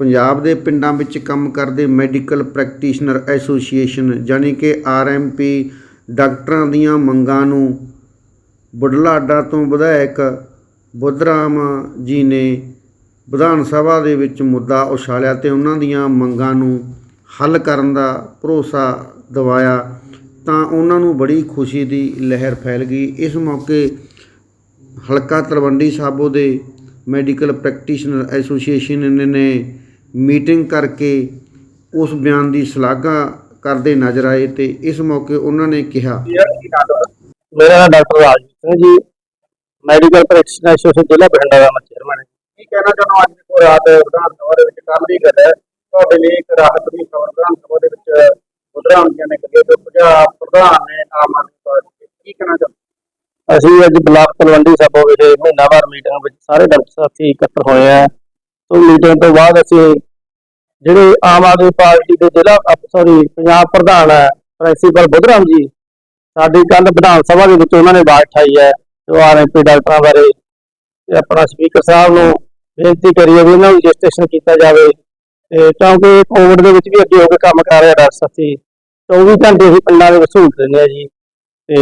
ਪੰਜਾਬ ਦੇ ਪਿੰਡਾਂ ਵਿੱਚ ਕੰਮ ਕਰਦੇ ਮੈਡੀਕਲ ਪ੍ਰੈਕਟੀਸ਼ਨਰ ਐਸੋਸੀਏਸ਼ਨ, ਜਾਣੀ ਕਿ ਆਰਐਮਪੀ ਡਾਕਟਰਾਂ ਦੀਆਂ ਮੰਗਾਂ ਨੂੰ ਬੁਢਲਾਡਾ ਤੋਂ ਵਿਧਾਇਕ ਬੁੱਧਰਾਮ ਜੀ ਨੇ ਵਿਧਾਨ ਸਭਾ ਦੇ ਵਿੱਚ ਮੁੱਦਾ ਉਛਾਲਿਆ ਤੇ ਉਹਨਾਂ ਦੀਆਂ ਮੰਗਾਂ ਨੂੰ ਹੱਲ ਕਰਨ ਦਾ ਭਰੋਸਾ ਦਿਵਾਇਆ ਤਾਂ ਉਹਨਾਂ ਨੂੰ ਬੜੀ ਖੁਸ਼ੀ ਦੀ ਲਹਿਰ ਫੈਲ ਗਈ। ਇਸ ਮੌਕੇ ਹਲਕਾ ਤਲਵੰਡੀ ਸਾਬੋ ਦੇ ਮੈਡੀਕਲ ਪ੍ਰੈਕਟੀਸ਼ਨਰ ਐਸੋਸੀਏਸ਼ਨ ਨੇ ਮੀਟਿੰਗ ਕਰਕੇ ਉਸ ਬਿਆਨ ਦੀ ਸ਼ਲਾਘਾ ਕਰਦੇ ਨਜ਼ਰ ਆਏ ਤੇ ਇਸ ਮੌਕੇ ਉਹਨਾਂ ਨੇ ਕਿਹਾ ਮੇਰਾ ਨਾਮ doctor Rajveer Singh ji. Medical practitioner association ਜ਼ਿਲ੍ਹਾ ਬਠਿੰਡਾ ਦਾ ਮੈਂ ਚੇਅਰਮੈਨ ਹਾਂ। ਕੀ ਕਹਿਣਾ ਚਾਹੁੰਦਾ ਅੱਜ ਦੇਖੋ ਰਾਤ ਵਿਧਾਨ ਸਭਾ ਦੇ ਵਿੱਚ ਕੱਲ੍ਹ ਦੀ ਗੱਲ ਹੈ। ਤੁਹਾਡੇ ਲਈ ਇੱਕ ਰਾਹਤ ਦੀ ਖਬਰ ਵਿਧਾਨ ਸਭਾ ਦੇ ਵਿੱਚ ਉਧਰਾਂ ਦੀਆਂ ਨੇ ਕਹੀ ਤੇ ਪੰਜਾਬ ਪ੍ਰਧਾਨ ਨੇ ਆਮ ਆਦਮੀ ਪਾਰਟੀ ਦੇ। ਕੀ ਕਹਿਣਾ ਚਾਹੁੰਦੇ? ਅਸੀਂ ਅੱਜ ਬਲਾਕ ਤਲਵੰਡੀ ਸਾਬੋ ਵਿਖੇ ਮਹੀਨਾਵਾਰ ਮੀਟਿੰਗ ਵਿੱਚ ਸਾਰੇ ਡਾਕਟਰ ਸਾਥੀ ਇਕੱਤਰ ਹੋਏ ਆ। ਤੋਂ ਮੀਟਿੰਗ ਤੋਂ ਬਾਅਦ ਅਸੀਂ ਜਿਹੜੇ ਆਮ ਆਦਮੀ ਪਾਰਟੀ ਦੇ ਜ਼ਿਲ੍ਹਾ ਸੌਰੀ ਪੰਜਾਬ ਪ੍ਰਧਾਨ ਹੈ, ਪ੍ਰਿੰਸੀਪਲ ਬੁੱਧਰਾਮ ਜੀ, ਸਾਡੀ ਕੱਲ ਵਿਧਾਨ ਸਭਾ ਦੇ ਵਿੱਚ ਉਹਨਾਂ ਨੇ ਆਵਾਜ਼ ਉਠਾਈ ਹੈ, ਜੋ ਆਰਐਮਪੀ ਡਾਕਟਰਾਂ ਬਾਰੇ ਤੇ ਆਪਣਾ ਸਪੀਕਰ ਸਾਹਿਬ ਨੂੰ ਬੇਨਤੀ ਕਰੀਏ ਵੀ ਇਹਨਾਂ ਨੂੰ ਰਜਿਸਟ੍ਰੇਸ਼ਨ ਕੀਤਾ ਜਾਵੇ ਤੇ ਕਿਉਂਕਿ ਕੋਵਿਡ ਦੇ ਵਿੱਚ ਵੀ ਅੱਗੇ ਹੋ ਕੇ ਕੰਮ ਕਰ ਰਿਹਾ ਡਾਕਟਰ ਸਾਥੀ 24 ਘੰਟੇ ਅਸੀਂ ਪਿੰਡਾਂ ਦੇ ਵਿੱਚ ਦਿੰਦੇ ਆ ਜੀ ਤੇ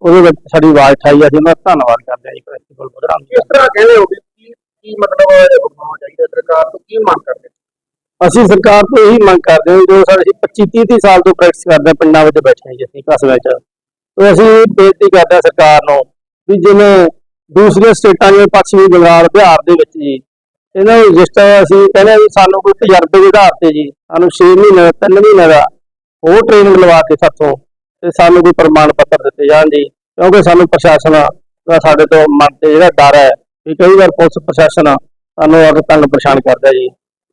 ਉਹਦੇ ਵਿੱਚ ਸਾਡੀ ਆਵਾਜ਼ ਠਾਈ ਅਸੀਂ ਉਹਨਾਂ ਦਾ ਧੰਨਵਾਦ ਕਰਦੇ ਹਾਂ ਜੀ, ਪ੍ਰਿੰਸੀਪਲ ਬੁੱਧਰਾਮ ਜੀ ਕਿਸ ਤਰ੍ਹਾਂ ਕਹਿੰਦੇ ਹੋ ਵੀ ਕੀ ਮਤਲਬ ਹੋਣਾ ਚਾਹੀਦਾ ਸਰਕਾਰ ਤੋਂ ਕੀ ਮੰਗ ਕਰਦੇ ਅਸੀਂ ਸਰਕਾਰ ਤੋਂ ਇਹੀ ਮੰਗ ਕਰਦੇ ਹਾਂ, ਜੋ ਸਾਡੇ 25 30 30 ਸਾਲ ਤੋਂ ਪ੍ਰੈਕਟਿਸ ਕਰਦੇ ਹਾਂ, ਪਿੰਡਾਂ ਵਿੱਚ ਬੈਠੇ ਜੀ ਅਸੀਂ ਕਸਬਿਆਂ 'ਚ ਤੇ ਅਸੀਂ ਬੇਨਤੀ ਕਰਦੇ ਹਾਂ ਸਰਕਾਰ ਨੂੰ ਵੀ ਜਿਵੇਂ ਦੂਸਰੀਆਂ ਸਟੇਟਾਂ ਜਿਵੇਂ ਪੱਛਮੀ ਬੰਗਾਲ, ਬਿਹਾਰ ਦੇ ਵਿੱਚ ਜੀ, ਇਹਨਾਂ ਨੂੰ ਰਜਿਸਟਰ ਅਸੀਂ ਕਹਿੰਦੇ ਹਾਂ ਵੀ ਸਾਨੂੰ ਕੋਈ ਤਜਰਬੇ ਦੇ ਆਧਾਰ ਤੇ ਜੀ, ਸਾਨੂੰ 6 ਮਹੀਨੇ 3 ਮਹੀਨੇ ਦਾ ਹੋਰ ਟ੍ਰੇਨਿੰਗ ਲਵਾ ਕੇ ਸਾਥੋਂ ਤੇ ਸਾਨੂੰ ਕੋਈ ਪ੍ਰਮਾਣ ਪੱਤਰ ਦਿੱਤੇ ਜਾਣ ਜੀ, ਕਿਉਂਕਿ ਸਾਨੂੰ ਪ੍ਰਸ਼ਾਸਨ ਦਾ ਸਾਡੇ ਤੋਂ ਮਨ ਤੇ ਜਿਹੜਾ ਡਰ ਹੈ ਵੀ ਕਈ ਵਾਰ ਪੁਲਿਸ ਪ੍ਰਸ਼ਾਸਨ ਸਾਨੂੰ ਅਰ ਤੰਗ ਪਰੇਸ਼ਾਨ ਕਰਦਾ ਜੀ।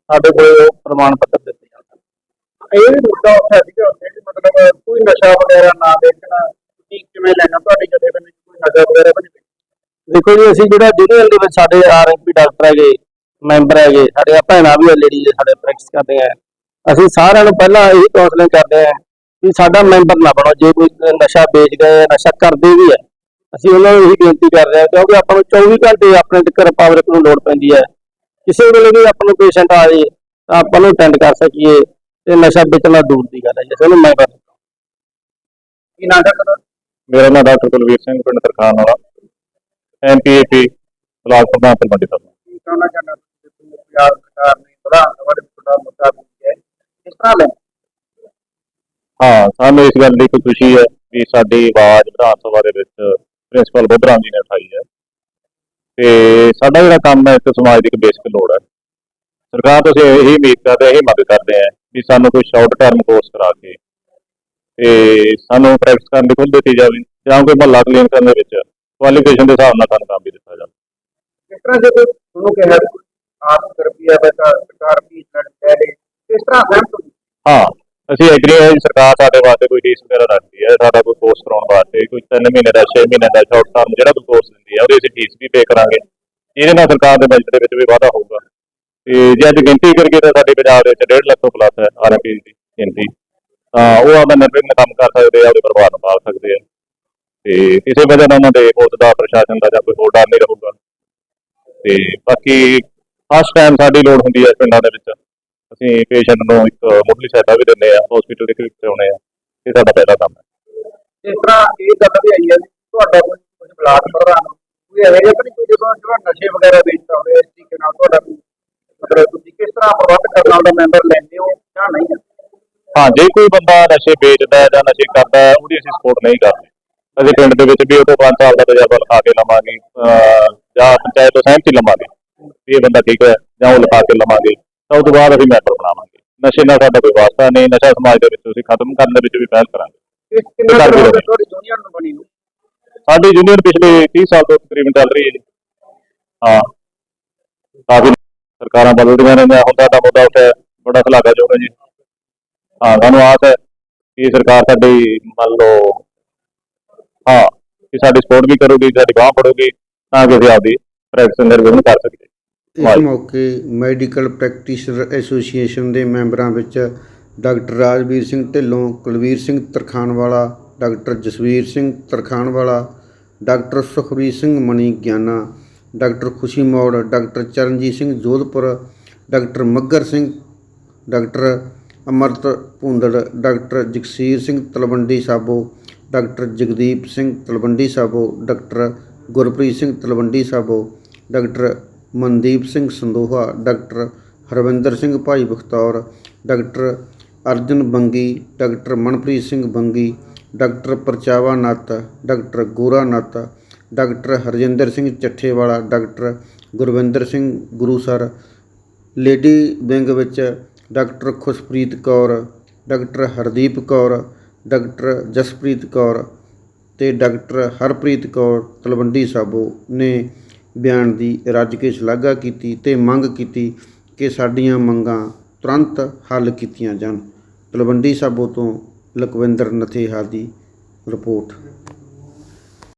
ਸਾਡੇ ਕੋਲ ਪ੍ਰਮਾਣ ਪੱਤਰ ਦਿੱਤੇ ਜਾਂਦੇ ਇਹ ਵੀ ਮੁੱਦਾ ਉੱਠਿਆ ਉੱਥੇ ਵੀ ਮਤਲਬ ਕੋਈ ਨਸ਼ਾ ਵਗੈਰਾ ਨਾ ਵੇਚਣਾ ਤੁਸੀਂ ਕਿਵੇਂ ਲੈਣਾ? ਤੁਹਾਡੀ ਜਥੇਬੰਦੀ 'ਚ ਕੋਈ ਨਸ਼ਾ ਵਗੈਰਾ ਵੇਚਣਾ? ਦੇਖੋ ਜੀ ਅਸੀਂ ਜਿਹੜਾ ਯੂਨੀਅਨ ਦੇ ਵਿੱਚ ਸਾਡੇ ਆਰਐਮਪੀ ਡਾਕਟਰ ਹੈਗੇ ਮੈਂਬਰ ਹੈਗੇ ਸਾਡੇ ਭੈਣਾਂ ਵੀ ਲੇਡੀਜ਼ ਸਾਡੇ ਪ੍ਰੈਕਟਿਸ ਕਰਦੇ ਆ। ਅਸੀਂ ਸਾਰਿਆਂ ਨੂੰ ਪਹਿਲਾਂ ਇਹੀ ਕਾਉਂਸਲਿੰਗ ਕਰਦੇ ਆ ਵੀ ਸਾਡਾ ਮੈਂਬਰ ਨਾ ਬਣੋ। ਜੇ ਕੋਈ ਨਸ਼ਾ ਵੇਚਦਾ ਹੈ ਨਸ਼ਾ ਕਰਦੇ ਵੀ ਹੈ ਅਸੀਂ ਉਹਨਾਂ ਨੂੰ ਇਹੀ ਬੇਨਤੀ ਕਰ ਰਹੇ ਹਾਂ ਕਿਉਂਕਿ ਆਪਾਂ ਨੂੰ 24 ਘੰਟੇ ਆਪਣੇ ਤੱਕ ਪਾਵਰ ਨੂੰ ਲੋੜ ਪੈਂਦੀ ਹੈ। ਕਿਸੇ ਵੇਲੇ ਵੀ ਆਪਾਂ ਨੂੰ ਪੇਸ਼ੈਂਟ ਆ ਜੇ ਤਾਂ ਆਪਾਂ ਨੂੰ ਅਟੈਂਡ ਕਰ ਸਕੀਏ ਤੇ ਨਸ਼ਾ ਵੇਚਣਾ ਦੂਰ ਦੀ ਗੱਲ ਹੈ ਜਿਸ ਨੂੰ ਮੈਂ ਕਰ ਕੀ ਨਾ ਕਰਦਾ ਮੇਰਾ ਨਾਮ ਡਾਕਟਰ ਕੁਲਵੀਰ ਸਿੰਘ ਪਿੰਡ ਤਰਖਾਨ ਵਾਲਾ। ਐਮਪੀਏਪੀ ਬਲਾਕ ਪ੍ਰਧਾਨ ਤਲਵੰਡੀ ਸਾਬੋ ਕੀ ਕਹਿਣਾ ਚਾਹੁੰਦਾ ਤੁਸੀਂ ਪੰਜਾਬ ਸਰਕਾਰ ਨੇ ਵਿਧਾਨ ਸਭਾ ਦੇ ਮੁੱਦਾ ਹੈ। ਕਿਸ ਤਰ੍ਹਾਂ ਲੈ? ਹਾਂ ਸਾਨੂੰ ਇਸ ਗੱਲ ਦੀ ਕੋਈ ਖੁਸ਼ੀ ਹੈ ਵੀ ਸਾਡੀ ਆਵਾਜ਼ ਵਿਧਾਨ ਸਭਾ ਦੇ ਵਿੱਚ ਪ੍ਰਿੰਸੀਪਲ ਬੁੱਧਰਾਮ ਜੀ ਨੇ ਉਠਾਈ ਹੈ। ਤੇ ਸਾਡਾ ਜਿਹੜਾ ਕੰਮ ਹੈ ਇੱਕ ਸਮਾਜ ਦੀ ਇੱਕ ਬੇਸਿਕ ਲੋੜ ਹੈ ਸਰਕਾਰ ਤੋਂ ਅਸੀਂ ਇਹੀ ਉਮੀਦ ਕਰਦੇ ਹਾਂ ਇਹੀ ਮੰਗ ਕਰਦੇ ਹਾਂ ਵੀ ਸਾਨੂੰ ਕੋਈ ਸ਼ਾਰਟ ਟਰਮ ਕੋਰਸ ਕਰਾ ਕੇ ਤੇ ਸਾਨੂੰ ਪ੍ਰੈਕਟਿਸ ਕਰਨ ਦੀ ਖੁੱਲ੍ਹ ਦਿੱਤੀ ਜਾਵੇ ਜਾਂ ਕੋਈ ਮਹੱਲਾ ਕਲੀਨ ਕਰਨ ਦੇ ਵਿੱਚ ਕੁਆਲੀਫਿਕੇਸ਼ਨ ਦੇ ਹਿਸਾਬ ਨਾਲ ਸਾਨੂੰ ਕੰਮ ਵੀ ਦਿੱਤਾ ਜਾਵੇ ਕਿਸ ਤਰ੍ਹਾਂ ਜੇ ਕੋਈ ਤੁਹਾਨੂੰ ਕਿਹਾ ਆਪ ਰੁਪਈਆ ਬੈਠਾ ਸਰਕਾਰ ਵੀ ਲੜ ਦੇ ਕਿਸ ਤਰ੍ਹਾਂ ਸਹਿਮਤ ਹੋ? ਅਸੀਂ ਐਗਰੀ ਹਾਂ ਜੀ, ਸਰਕਾਰ ਸਾਡੇ ਵਾਸਤੇ ਕੋਈ ਫੀਸ ਵਗੈਰਾ ਰੱਖਦੀ ਹੈ, ਸਾਡਾ ਕੋਈ ਕੋਰਸ ਕਰਾਉਣ ਵਾਸਤੇ ਕੋਈ 3 ਮਹੀਨੇ ਦਾ 6 ਮਹੀਨੇ ਦਾ ਸ਼ਾਰਟ ਟਰਮ ਜਿਹੜਾ ਕੋਈ ਕੋਰਸ ਦਿੰਦੀ ਹੈ, ਉਹਦੀ ਅਸੀਂ ਫੀਸ ਵੀ ਪੇ ਕਰਾਂਗੇ। ਇਹਦੇ ਨਾਲ ਸਰਕਾਰ ਦੇ ਬਜਟ ਦੇ ਵਿੱਚ ਵੀ ਵਾਧਾ ਹੋਊਗਾ। ਤੇ ਜੇ ਅੱਜ ਗਿਣਤੀ ਕਰੀਏ ਤਾਂ ਸਾਡੇ ਪੰਜਾਬ ਦੇ ਵਿੱਚ 1.5 ਲੱਖ ਤੋਂ ਪਲੱਸ ਹੈ ਆਰਐਮਪੀ ਦੀ ਗਿਣਤੀ। ਤਾਂ ਉਹ ਆਪਣਾ ਨਿਰਵਿਘਨ ਕੰਮ ਕਰ ਸਕਦੇ ਆ, ਉਹਦੇ ਪਰਿਵਾਰ ਨੂੰ ਪਾਲ ਸਕਦੇ ਆ। ਤੇ ਕਿਸੇ ਵਜ੍ਹਾ ਨਾਲ ਉਹਨਾਂ ਦੇ ਪੁੱਤ ਦਾ ਪ੍ਰਸ਼ਾਸਨ ਦਾ ਜਾਂ ਕੋਈ ਹੋਰ ਡਰ ਨਹੀਂ ਰਹੂਗਾ। ਤੇ ਬਾਕੀ ਫਸਟ ਟਾਈਮ ਸਾਡੀ ਲੋੜ ਹੁੰਦੀ ਹੈ ਪਿੰਡਾਂ ਦੇ ਵਿੱਚ। ਅਸੀਂ ਪੇਸ਼ੈਂਟ ਨੂੰ ਇੱਕ ਮੁੱਢਲੀ ਸਹਾਇਤਾ ਵੀ ਦਿੰਦੇ ਆ ਹਸਪੀਟਲ ਦੇ ਕਲਿੱਕ ਆਉਣੇ ਆ ਇਹ ਸਾਡਾ ਪਹਿਲਾ ਕੰਮ ਹੈ। ਇਸ ਤਰ੍ਹਾਂ ਇਹ ਗੱਲ ਵੀ ਆਈ ਹੈ ਤੁਹਾਡਾ ਕੁਝ ਬਲਾਕ ਪ੍ਰਧਾਨ ਕੋਈ ਇਹੋ ਤਾਂ ਕੋਈ ਜਦੋਂ ਜਿਹੜਾ ਨਸ਼ੇ ਵਗੈਰਾ ਵੇਚਦਾ ਹੋਵੇ ਇਸ ਤਰੀਕੇ ਨਾਲ ਤੁਹਾਡਾ ਮਤਲਬ ਤੁਸੀਂ ਕਿਸ ਤਰ੍ਹਾਂ ਪ੍ਰਬੰਧ ਕਰਨ ਵਾਲਾ ਮੈਂਬਰ ਲੈਂਦੇ ਹੋ ਜਾਂ ਨਹੀਂ? ਹੈ ਜੇ ਕੋਈ ਬੰਦਾ ਨਸ਼ੇ ਵੇਚਦਾ ਹੈ ਜਾਂ ਨਸ਼ੇ ਕਰਦਾ ਹੈ ਉਹਦੀ ਅਸੀਂ ਸਪੋਰਟ ਨਹੀਂ ਕਰਦੇ। ਅਸੀਂ ਪਿੰਡ ਦੇ ਵਿੱਚ ਵੀ ਉਹ ਤੋਂ 5 ਸਾਲ ਦਾ ਤਜਰਬਾ ਲਿਖਾ ਕੇ ਲਵਾਂਗੇ ਜਾਂ ਪੰਚਾਇਤ ਤੋਂ ਸਹਿਮਤੀ ਲਵਾਂਗੇ ਇਹ ਬੰਦਾ ਠੀਕ ਹੈ ਜਾਂ ਉਹ ਲਿਖਾ ਕੇ ਲਵਾਂਗੇ। ਤਾਂ ਉਸ ਤੋਂ ਬਾਅਦ ਅਸੀਂ ਮੈਂਬਰ ਬਣਾਵਾਂਗੇ। ਨਸ਼ੇ ਨਾਲ ਸਾਡਾ ਕੋਈ ਵਾਸਤਾ ਨਹੀਂ ਨਸ਼ਾ ਸਮਾਜ ਦੇ ਵਿੱਚ ਅਸੀਂ ਖਤਮ ਕਰਨ ਦੇ ਵਿੱਚ ਵੀ ਪਹਿਲ ਕਰਾਂਗੇ। ਕਿੰਨਾ। ਤੁਹਾਡੀ ਨੂੰ ਬਣੀ ਨੂੰ ਸਾਡੀ ਜੂਨੀਅਰ ਪਿਛਲੇ 30 ਸਾਲ ਤੋਂ ਤਕਰੀਬਨ ਚੱਲ ਰਹੀ ਹੈ ਜੀ। ਹਾਂ। ਕਾਫੀ ਸਰਕਾਰਾਂ ਬਦਲਦੀਆਂ ਰਹਿੰਦੀਆਂ ਹੁਣ ਸਾਡਾ ਮੁੱਦਾ ਉੱਠਿਆ ਬੜਾ ਸ਼ਲਾਘਾਯੋਗ ਹੈ ਜੀ। ਹਾਂ ਸਾਨੂੰ ਆਸ ਹੈ ਕਿ ਸਰਕਾਰ ਸਾਡੀ ਮੰਨ ਲਓ ਹਾਂ ਕਿ ਸਾਡੀ ਸਪੋਰਟ ਵੀ ਕਰੂਗੀ ਸਾਡੀ ਬਾਂਹ ਫੜੂਗੀ ਤਾਂ ਕਿ ਅਸੀਂ ਆਪਦੀ ਪ੍ਰੈਕਟਿਸ ਨਿਰਵਿਘਨ ਕਰ ਸਕੀਏ। ਇਸ। ਮੌਕੇ ਮੈਡੀਕਲ ਪ੍ਰੈਕਟੀਸ਼ਨਰ ਐਸੋਸੀਏਸ਼ਨ ਦੇ ਮੈਂਬਰਾਂ ਵਿੱਚ doctor Rajveer Singh Dhillon Kulveer Singh Tarkhanwala doctor Jasveer Singh Tarkhanwala doctor Sukhbir Singh Mani Giana doctor Khushi Maur doctor Charanjit Singh Jodhpur doctor Maggar Singh doctor Amrat Bhundar doctor Jagsir Singh Talwandi Sabo doctor Jagdeep Singh Talwandi Sabo doctor Gurpreet Singh Talwandi Sabo doctor Mandeep Singh Sandoha, doctor Harwinder Singh Bhai Bakhtaur, doctor Arjan Bangi, doctor Manpreet Singh Bangi, doctor Prachawa Natt, doctor Gora Natt, doctor Harjinder Singh Chathewala, doctor Gurvinder Singh Gurusar, lady wing ਵਿੱਚ doctor Khushpreet Kaur, doctor Hardeep Kaur, doctor Jaspreet Kaur ਤੇ doctor Harpreet Kaur Talwandi Sabo ਨੇ ਬਿਆਨ ਦੀ ਰੱਜ ਕੇ ਸ਼ਲਾਘਾ ਕੀਤੀ ਤੇ ਮੰਗ ਕੀਤੀ ਕਿ ਸਾਡੀਆਂ ਮੰਗਾਂ ਤੁਰੰਤ ਹੱਲ ਕੀਤੀਆਂ ਜਾਣ। ਤਲਵੰਡੀ ਸਾਬੋ ਤੋਂ ਲਖਵਿੰਦਰ ਨਥੇਹਾ ਦੀ ਰਿਪੋਰਟ।